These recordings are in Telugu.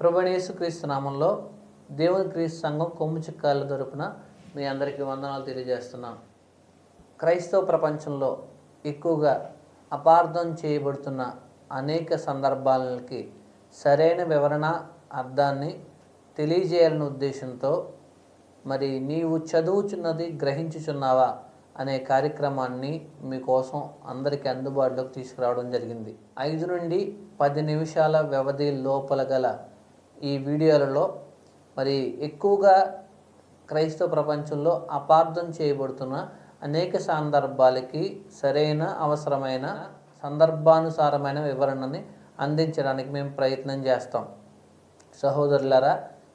ప్రభుణేసు క్రీస్తు నామంలో దేవుని క్రీస్తు సంఘం కొమ్ము చిక్కాల తరపున మీ అందరికీ వందనాలు తెలియజేస్తున్నాం. క్రైస్తవ ప్రపంచంలో ఎక్కువగా అపార్థం చేయబడుతున్న అనేక సందర్భాలకి సరైన వివరణ అర్థాన్ని తెలియజేయాలనే ఉద్దేశంతో మరి నీవు చదువుచున్నది గ్రహించుచున్నావా అనే కార్యక్రమాన్ని మీకోసం అందరికీ అందుబాటులోకి తీసుకురావడం జరిగింది. ఐదు నుండి పది నిమిషాల వ్యవధి లోపల గల ఈ వీడియోలలో మరి ఎక్కువగా క్రైస్తవ ప్రపంచంలో అపార్థం చేయబడుతున్న అనేక సందర్భాలకి సరైన అవసరమైన సందర్భానుసారమైన వివరణని అందించడానికి మేము ప్రయత్నం చేస్తాం. సహోదరులారా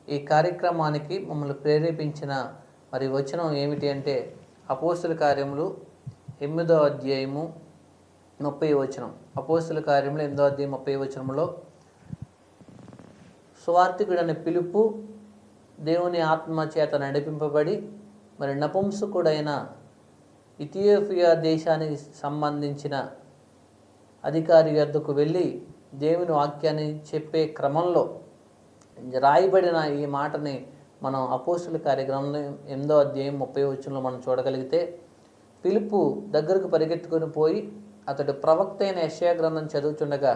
ఈ కార్యక్రమానికి మమ్మల్ని ప్రేరేపించిన మరి వచనం ఏమిటి అంటే అపోస్తుల కార్యములు ఎనిమిదో అధ్యాయము ముప్పై వచనం. అపోస్తుల కార్యములు ఎనిమిదో అధ్యాయం ముప్పై వచనంలో సువార్థికుడనే పిలుపు దేవుని ఆత్మ చేత నడిపింపబడి మరి నపుంసకుడైన ఇథియోపియా దేశానికి సంబంధించిన అధికారి వద్దకు వెళ్ళి దేవుని వాక్యాన్ని చెప్పే క్రమంలో రాయబడిన ఈ మాటని మనం అపోస్తుల కార్యక్రమంలో ఎనిమిదో అధ్యాయం ముప్పై వచ్చంలో మనం చూడగలిగితే పిలుపు దగ్గరకు పరిగెత్తుకొని పోయి అతడు ప్రవక్త అయిన యశయా గ్రంథం చదువుచుండగా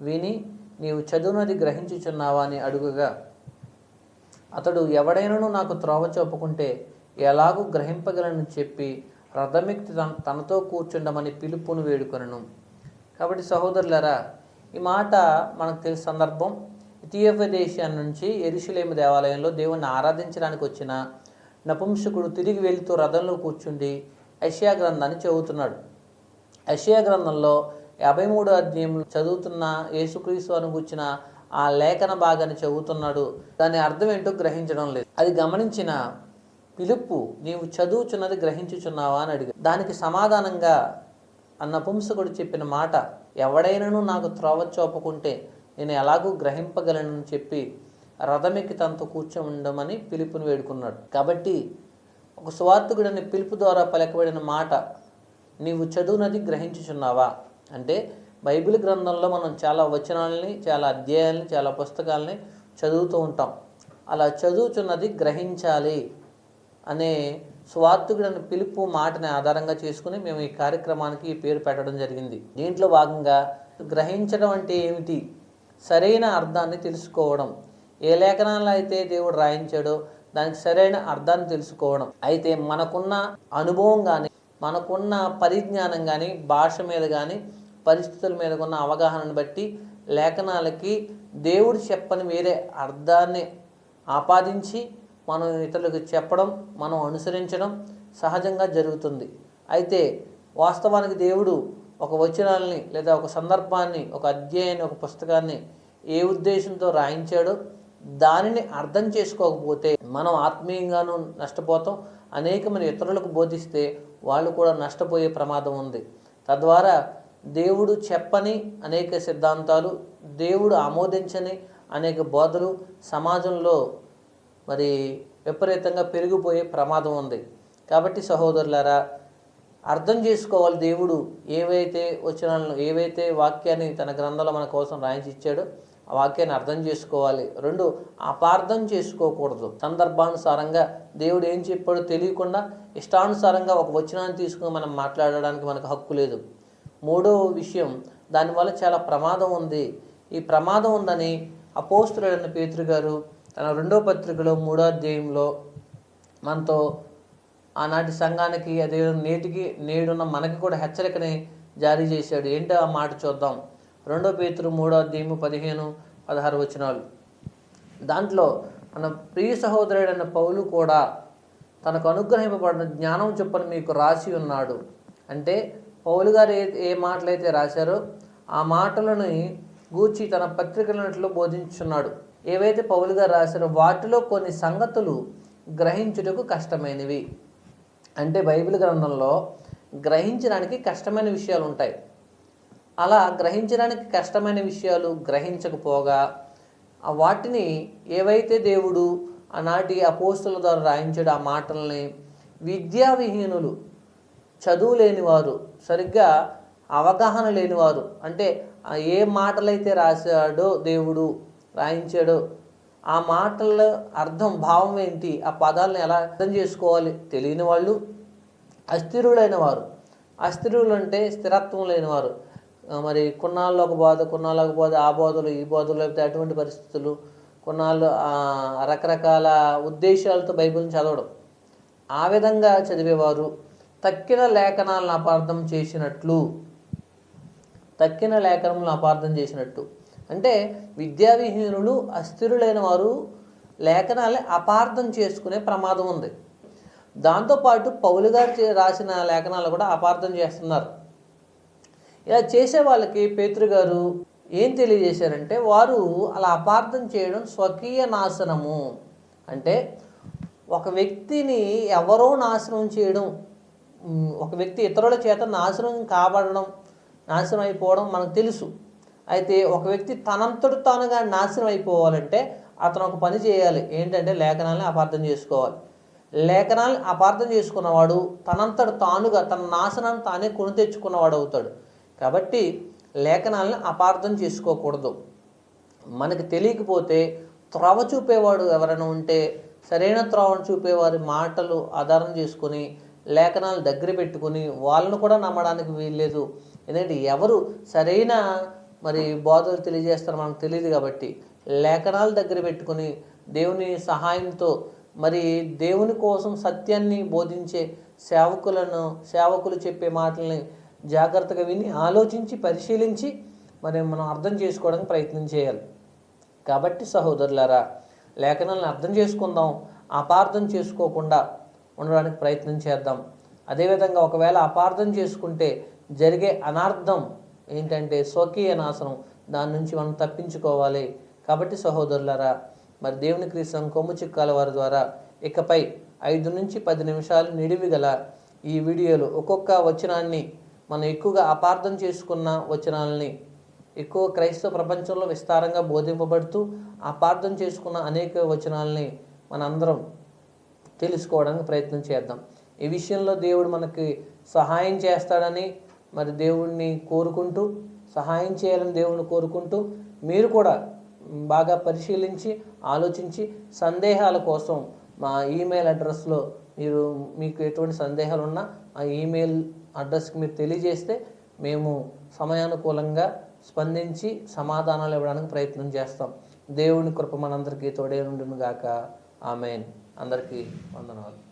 విని నీవు చదువునది గ్రహించుచున్నావా అని అడుగుగా అతడు ఎవడైనను నాకు త్రోవ చూపుకుంటే ఎలాగూ గ్రహింపగలను చెప్పి రథమిక్తి తన తనతో కూర్చుండమని పిలుపును వేడుకొనను. కాబట్టి సహోదరులరా ఈ మాట మనకు తెలిసిన సందర్భం ఇథియోపియా దేశం నుంచి ఎరుషులేమి దేవాలయంలో దేవుణ్ణి ఆరాధించడానికి వచ్చిన నపుంసకుడు తిరిగి వెళుతూ రథంలో కూర్చుండి ఐషియా గ్రంథాన్ని చదువుతున్నాడు. ఐషియా గ్రంథంలో యాభై మూడు అధ్యాయం చదువుతున్న యేసుక్రీస్తు అని ఆ లేఖన భాగాన్ని చదువుతున్నాడు. దాని అర్థం ఏంటో గ్రహించడం లేదు. అది గమనించిన పిలుపు నీవు చదువుచున్నది గ్రహించుచున్నావా? అని అడిగాడు. దానికి సమాధానంగా అన్న పుంసకుడు చెప్పిన మాట ఎవడైనను నాకు త్రోవ చూపకుంటే నేను ఎలాగూ గ్రహింపగలను చెప్పి రథమెక్కి తనతో కూర్చొని ఉండమని పిలుపుని వేడుకున్నాడు. కాబట్టి ఒక స్వార్థకుడని పిలుపు ద్వారా పలకబడిన మాట నీవు చదువునది గ్రహించుచున్నావా? అంటే బైబిల్ గ్రంథంలో మనం చాలా వచనాలని చాలా అధ్యాయాలని చాలా పుస్తకాలని చదువుతూ ఉంటాం. అలా చదువుచున్నది గ్రహించాలి అనే స్వార్థకుడని పిలుపు మాటని ఆధారంగా చేసుకుని మేము ఈ కార్యక్రమానికి ఈ పేరు పెట్టడం జరిగింది. దీంట్లో భాగంగా గ్రహించడం అంటే ఏమిటి? సరైన అర్థాన్ని తెలుసుకోవడం. ఏ లేఖనాలు అయితే దేవుడు రాయించాడో దానికి సరైన అర్థాన్ని తెలుసుకోవడం. అయితే మనకున్న అనుభవం కానీ మనకున్న పరిజ్ఞానం కానీ భాష మీద కానీ పరిస్థితుల మీద ఉన్న అవగాహనను బట్టి లేఖనాలకి దేవుడు చెప్పని వేరే అర్థాన్ని ఆపాదించి మనం ఇతరులకు చెప్పడం మనం అనుసరించడం సహజంగా జరుగుతుంది. అయితే వాస్తవానికి దేవుడు ఒక వచనాల్ని లేదా ఒక సందర్భాన్ని ఒక అధ్యాయాన్ని ఒక పుస్తకాన్ని ఏ ఉద్దేశంతో రాయించాడో దానిని అర్థం చేసుకోకపోతే మనం ఆత్మీయంగానూ నష్టపోతాం. అనేకమైన ఇతరులకు బోధిస్తే వాళ్ళు కూడా నష్టపోయే ప్రమాదం ఉంది. తద్వారా దేవుడు చెప్పని అనేక సిద్ధాంతాలు దేవుడు ఆమోదించని అనేక బోధలు సమాజంలో మరి విపరీతంగా పెరిగిపోయే ప్రమాదం ఉంది. కాబట్టి సహోదరులారా అర్థం చేసుకోవాలి దేవుడు ఏవైతే వచనాలను ఏవైతే వాక్యాన్ని తన గ్రంథంలో మన కోసం రాయించి ఇచ్చాడో ఆ వాక్యాన్ని అర్థం చేసుకోవాలి. రెండు అపార్థం చేసుకోకూడదు. సందర్భానుసారంగా దేవుడు ఏం చెప్పాడో తెలియకుండా ఇష్టానుసారంగా ఒక వచనాన్ని తీసుకుని మనం మాట్లాడడానికి మనకు హక్కు లేదు. మూడో విషయం దానివల్ల చాలా ప్రమాదం ఉంది. ఈ ప్రమాదం ఉందని అపోస్తుడైన పేతురు గారు తన రెండో పత్రికలో మూడో అధ్యాయంలో మనతో ఆనాటి సంఘానికి అదే నేటికి నేడున్న మనకి కూడా హెచ్చరికని జారీ చేశాడు. ఏంటో ఆ మాట చూద్దాం. రెండో పేతురు మూడో అధ్యాయము పదిహేను పదహారు వచనాలు. దాంట్లో మన ప్రియ సహోదరుడైన పౌలు కూడా తనకు అనుగ్రహింపబడిన జ్ఞానం చొప్పున మీకు రాసి ఉన్నాడు. అంటే పౌలు గారు ఏ ఏ మాటలైతే రాశారో ఆ మాటలని గూర్చి తన పత్రికలన్నింటిలో బోధించున్నాడు. ఏవైతే పౌలు గారు రాశారో వాటిలో కొన్ని సంగతులు గ్రహించుటకు కష్టమైనవి. అంటే బైబిల్ గ్రంథంలో గ్రహించడానికి కష్టమైన విషయాలు ఉంటాయి. అలా గ్రహించడానికి కష్టమైన విషయాలు గ్రహించకపోగా వాటిని ఏవైతే దేవుడు ఆనాటి అపోస్తుల ద్వారా రాయించాడు ఆ మాటల్ని విద్యావిహీనులు చదువు లేనివారు సరిగ్గా అవగాహన లేనివారు అంటే ఏ మాటలైతే రాశాడో దేవుడు రాయించాడో ఆ మాటల అర్థం భావం ఏంటి? ఆ పదాలను ఎలా అర్థం చేసుకోవాలి? తెలియని వాళ్ళు అస్థిరులైన వారు. అస్థిరులు అంటే స్థిరత్వం లేని వారు. మరి కొన్నాళ్ళు ఒక బాధ కొన్నాళ్ళు ఒక బాధ ఆ బాధలు ఈ బాధలు లేకపోతే అటువంటి పరిస్థితులు. కొన్నాళ్ళు రకరకాల ఉద్దేశాలతో బైబిల్ని చదవడం. ఆ విధంగా చదివేవారు తక్కిన లేఖనాలను అపార్థం చేసినట్లు. తక్కిన లేఖనములను అపార్థం చేసినట్టు. అంటే విద్యావిహీనులు అస్థిరులైన వారు లేఖనాలే అపార్థం చేసుకునే ప్రమాదం ఉంది. దాంతోపాటు పౌలు గారు చే- రాసిన లేఖనాలు కూడా అపార్థం చేస్తున్నారు. ఇలా చేసే వాళ్ళకి పేతృగారు గారు ఏం తెలియజేశారంటే వారు అలా అపార్థం చేయడం స్వకీయ నాశనము. అంటే ఒక వ్యక్తిని ఎవరో నాశనం చేయడం ఒక వ్యక్తి ఇతరుల చేత నాశనం కాబడడం నాశనం అయిపోవడం మనకు తెలుసు. అయితే ఒక వ్యక్తి తనంతడు తానుగా నాశనం అయిపోవాలంటే అతను ఒక పని చేయాలి. ఏంటంటే లేఖనాలని అపార్థం చేసుకోవాలి. లేఖనాలను అపార్థం చేసుకున్నవాడు తనంతడు తానుగా తన నాశనాన్ని తానే కొని తెచ్చుకున్నవాడు అవుతాడు. కాబట్టి లేఖనాలను అపార్థం చేసుకోకూడదు. మనకి తెలియకపోతే త్రవ చూపేవాడు ఎవరైనా ఉంటే సరైన త్రవను చూపేవారి మాటలు ఆధారం చేసుకొని లేఖనాలు దగ్గర పెట్టుకుని వాళ్ళను కూడా నమ్మడానికి వీల్లేదు. ఎందుకంటే ఎవరు సరైన మరి బోధలు తెలియజేస్తారో మనకు తెలియదు కాబట్టి లేఖనాలు దగ్గర పెట్టుకుని దేవుని సహాయంతో మరి దేవుని కోసం సత్యాన్ని బోధించే సేవకులను సేవకులు చెప్పే మాటల్ని జాగ్రత్తగా విని ఆలోచించి పరిశీలించి మరి మనం అర్థం చేసుకోవడానికి ప్రయత్నం చేయాలి. కాబట్టి సహోదరులారా లేఖనాలను అర్థం చేసుకుందాం అపార్థం చేసుకోకుండా ఉండడానికి ప్రయత్నం చేద్దాం. అదేవిధంగా ఒకవేళ అపార్థం చేసుకుంటే జరిగే అనార్థం ఏంటంటే స్వకీయ నాశనం దాని నుంచి మనం తప్పించుకోవాలి. కాబట్టి సహోదరులరా మరి దేవుని క్రీస్తు కొమ్ము చిక్కాల వారి ద్వారా ఇకపై ఐదు నుంచి పది నిమిషాలు నిడివి గల ఈ వీడియోలు ఒక్కొక్క వచనాన్ని మనం ఎక్కువగా అపార్థం చేసుకున్న వచనాలని ఎక్కువ క్రైస్తవ ప్రపంచంలో విస్తారంగా బోధింపబడుతూ అపార్థం చేసుకున్న అనేక వచనాలని మనందరం తెలుసుకోవడానికి ప్రయత్నం చేద్దాం. ఈ విషయంలో దేవుడు మనకి సహాయం చేస్తాడని మరి దేవుణ్ణి కోరుకుంటూ సహాయం చేయాలని దేవుని కోరుకుంటూ మీరు కూడా బాగా పరిశీలించి ఆలోచించి సందేహాల కోసం మా ఈమెయిల్ అడ్రస్లో మీరు మీకు ఎటువంటి సందేహాలు ఉన్నా ఆ ఈమెయిల్ అడ్రస్కి మీరు తెలియజేస్తే మేము సమయానుకూలంగా స్పందించి సమాధానాలు ఇవ్వడానికి ప్రయత్నం చేస్తాం. దేవుని కృప మనందరికీ తోడే నుండును గాక ఆమెన్. అందరికీ వందనాలు.